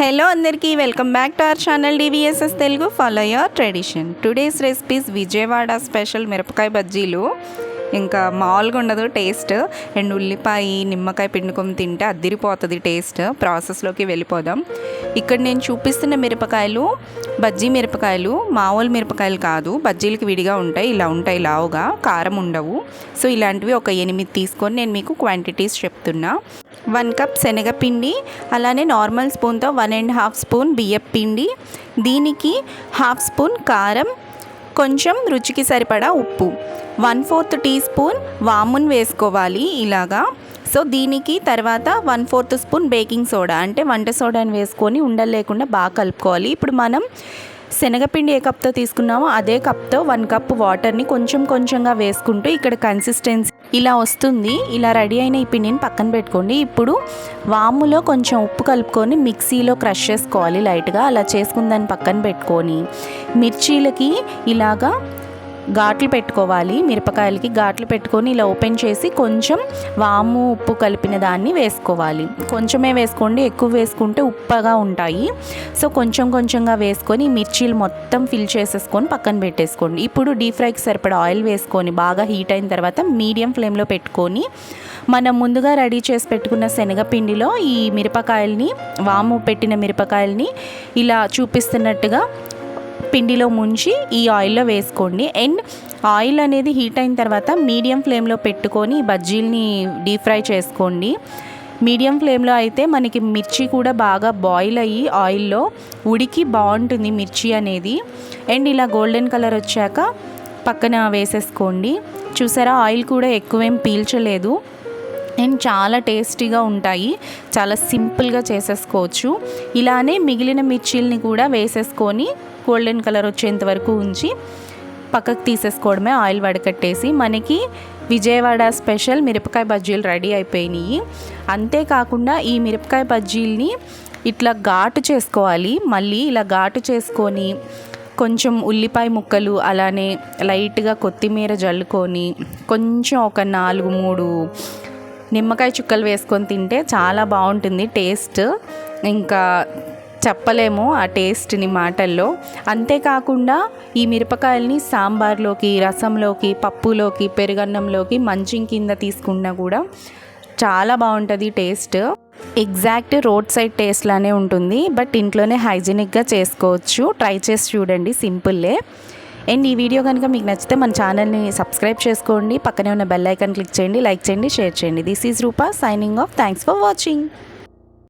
Hello అందరికీ welcome back to our channel DVSS Telugu. Follow your tradition today's recipes Vijayawada special మిరపకాయ బజ్జీలు. ఇంకా మామూలుగా ఉండదు టేస్ట్ అండ్ ఉల్లిపాయ నిమ్మకాయ పిండుకొని తింటే అద్దిరిపోతుంది టేస్ట్ ప్రాసెస్లోకి వెళ్ళిపోదాం. ఇక్కడ నేను చూపిస్తున్న మిరపకాయలు బజ్జీ మిరపకాయలు మామూలు మిరపకాయలు కాదు. బజ్జీలకి విడిగా ఉంటాయి ఇలా ఉంటాయి లావుగా కారం ఉండవు. సో ఇలాంటివి ఒక ఎనిమిది తీసుకొని నేను మీకు క్వాంటిటీస్ చెప్తున్నా. వన్ కప్ శనగపిండి అలానే నార్మల్ స్పూన్తో వన్ అండ్ హాఫ్ స్పూన్ బియ్యం పిండి దీనికి హాఫ్ స్పూన్ కారం కొంచెం రుచికి సరిపడా ఉప్పు. వన్ ఫోర్త్ టీ స్పూన్ వామున్ వేసుకోవాలి ఇలాగా. సో దీనికి తర్వాత one fourth spoon baking soda అంటే వంట సోడాని వేసుకొని ఉండలు లేకుండా బాగా కలుపుకోవాలి. ఇప్పుడు మనం శనగపిండి ఏ కప్తో తీసుకున్నామో అదే కప్తో వన్ కప్ వాటర్ని కొంచెం కొంచెంగా వేసుకుంటూ ఇక్కడ కన్సిస్టెన్సీ ఇలా వస్తుంది. ఇలా రెడీ అయిన ఈ పిండిని పక్కన పెట్టుకోండి. ఇప్పుడు వాములో కొంచెం ఉప్పు కలుపుకొని మిక్సీలో క్రష్ చేసుకోవాలి లైట్గా. అలా చేసుకున్న దాన్ని పక్కన పెట్టుకొని మిర్చీలకి ఇలాగా ఘాట్లు పెట్టుకోవాలి. మిరపకాయలకి ఘాట్లు పెట్టుకొని ఇలా ఓపెన్ చేసి కొంచెం వాము ఉప్పు కలిపిన దాన్ని వేసుకోవాలి. కొంచెమే వేసుకోండి. ఎక్కువ వేసుకుంటే ఉప్పగా ఉంటాయి. సో కొంచెం కొంచెంగా వేసుకొని మిర్చీలు మొత్తం ఫిల్ చేసేసుకొని పక్కన పెట్టేసుకోండి. ఇప్పుడు డీప్ ఫ్రైకి సరిపడా ఆయిల్ వేసుకొని బాగా హీట్ అయిన తర్వాత మీడియం ఫ్లేమ్లో పెట్టుకొని మనం ముందుగా రెడీ చేసి పెట్టుకున్న శనగపిండిలో ఈ మిరపకాయల్ని వాము పెట్టిన మిరపకాయల్ని ఇలా చూపిస్తున్నట్టుగా పిండిలో ముంచి ఈ ఆయిల్లో వేసుకోండి. అండ్ ఆయిల్ అనేది హీట్ అయిన తర్వాత మీడియం ఫ్లేమ్లో పెట్టుకొని బజ్జీల్ని డీప్ ఫ్రై చేసుకోండి. మీడియం ఫ్లేమ్లో అయితే మనకి మిర్చి కూడా బాగా బాయిల్ అయ్యి ఆయిల్లో ఉడికి బాగుంటుంది మిర్చి అనేది. అండ్ ఇలా గోల్డెన్ కలర్ వచ్చాక పక్కన వేసేసుకోండి. చూసారా ఆయిల్ కూడా ఎక్కువేం పీల్చలేదు. అండ్ చాలా టేస్టీగా ఉంటాయి. చాలా సింపుల్గా చేసేసుకోవచ్చు. ఇలానే మిగిలిన మిర్చీల్ని కూడా వేసేసుకొని గోల్డెన్ కలర్ వచ్చేంత వరకు ఉంచి పక్కకు తీసేసుకోవడమే ఆయిల్ వడకట్టేసి మనకి విజయవాడ స్పెషల్ మిరపకాయ బజ్జీలు రెడీ అయిపోయినాయి. అంతేకాకుండా ఈ మిరపకాయ బజ్జీల్ని ఇట్లా ఘాటు చేసుకోవాలి. మళ్ళీ ఇలా ఘాటు చేసుకొని కొంచెం ఉల్లిపాయ ముక్కలు అలానే లైట్గా కొత్తిమీర జల్లుకొని కొంచెం ఒక నాలుగు మూడు నిమ్మకాయ చుక్కలు వేసుకొని తింటే చాలా బాగుంటుంది టేస్ట్. ఇంకా చెప్పలేము ఆ టేస్ట్ని మాటల్లో. అంతేకాకుండా ఈ మిరపకాయల్ని సాంబార్లోకి రసంలోకి పప్పులోకి పెరుగన్నంలోకి మంచి కింద తీసుకున్నా కూడా చాలా బాగుంటుంది taste. Exact roadside taste లానే ఉంటుంది బట్ ఇంట్లోనే హైజీనిక్గా చేసుకోవచ్చు. ట్రై చేసి చూడండి సింపుల్లే. అండ్ ఈ వీడియో కనుక మీకు నచ్చితే మన ఛానల్ని సబ్స్క్రైబ్ చేసుకోండి. పక్కనే ఉన్న బెల్ ఐకాన్ క్లిక్ చేయండి లైక్ చేయండి షేర్ చేయండి. This is Rupa signing off thanks for watching